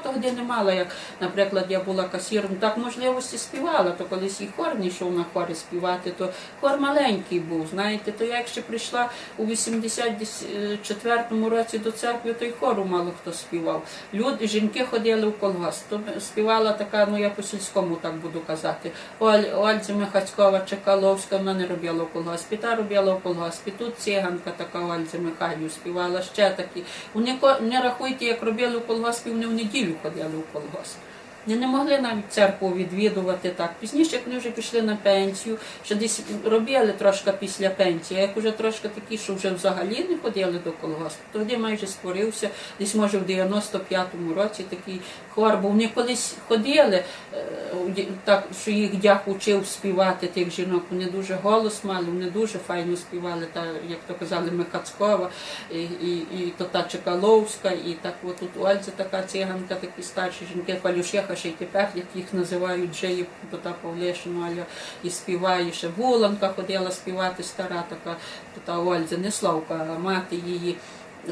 Тоді не мала, як, наприклад, я була касіром, так можливості співала, то колись і хор не йшов на хорі співати, то хор маленький був, знаєте, то я як ще прийшла у 84-му році до церкви, то й хору мало хто співав. Люди, жінки ходили в колгосп, то співала така, ну я по сільському так буду казати, Оль, Ольза Михацькова Чекаловська, вона не робила в колгоспі, та робила в колгоспі, тут циганка така Ольза Михайлів співала, ще такі. Вони не рахуйте, як робили в колгоспі, вони в неділю ходили в колгосп. Вони не могли навіть церкву відвідувати так. Пізніше, як вони вже пішли на пенсію, що десь робили трошки після пенсії, як вже трошки такі, що вже взагалі не ходили до колгоспу, тоді майже створився десь може в 95-му році такий хор, бо вони колись ходили, е, так, що їх дях учив співати тих жінок. Вони дуже голос мали, вони дуже файно співали, та, як то казали, Михацькова, і, і, і то та Чекаловська, і так от тут Ольця така циганка, такі старші жінки, Палюшеха, ще й тепер, як їх називають, Джеї Потапов Аля, і співає, ще Воланка ходила співати, стара така, та Ольза, не Славка, а мати її.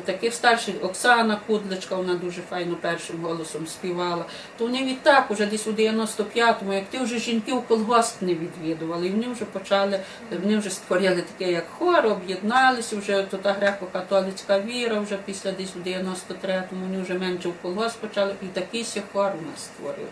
Таких старших Оксана Кудличка, вона дуже файно першим голосом співала. То вони відтак, уже десь у 95-му, як ті вже жінки у колгосп не відвідували, і вони вже почали, вони вже створили таке, як хор, об'єдналися, вже то та греко-католицька віра, вже після десь у 93-му вони вже менше в колгосп почали, і такий хор у нас створив.